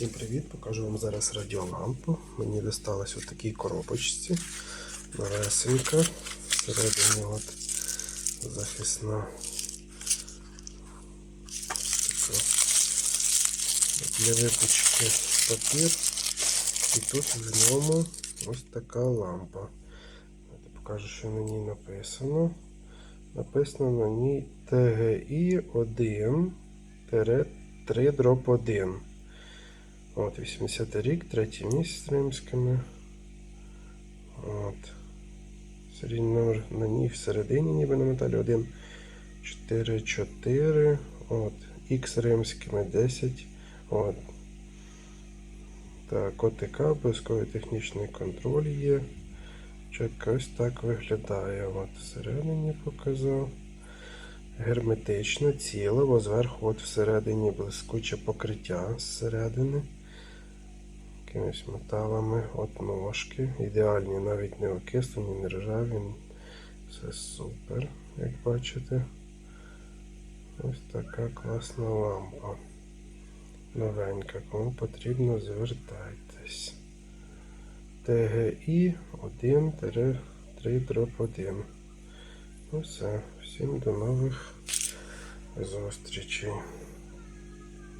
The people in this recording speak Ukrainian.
Всім привіт! Покажу вам зараз радіолампу. Мені досталась у такій коробочці. Новесенька. Всередині от захисна така для випучки папір. І тут в ньому ось така лампа. Давайте покажу, що на ній написано. Написано на ній TGI 1 3 дроп 1. От, 80 рік, третій місяць з римськими. От. На ній всередині, ніби на металі 1. 4, 4. От. Х римськими 10. От. Так, ОТК, обов'язковий технічний контроль є. Чек ось так виглядає. От всередині показав. Герметично, ціле, бо зверху от всередині блискуче покриття зсередини. Якимись металами, от ножки. Ідеальні, навіть не окислені, не ржаві. Все супер, як бачите. Ось така класна лампа. Новенька. Кому потрібно, звертайтесь. ТГІ 1-3 дроп 1. Ну все. Всім до нових зустрічей.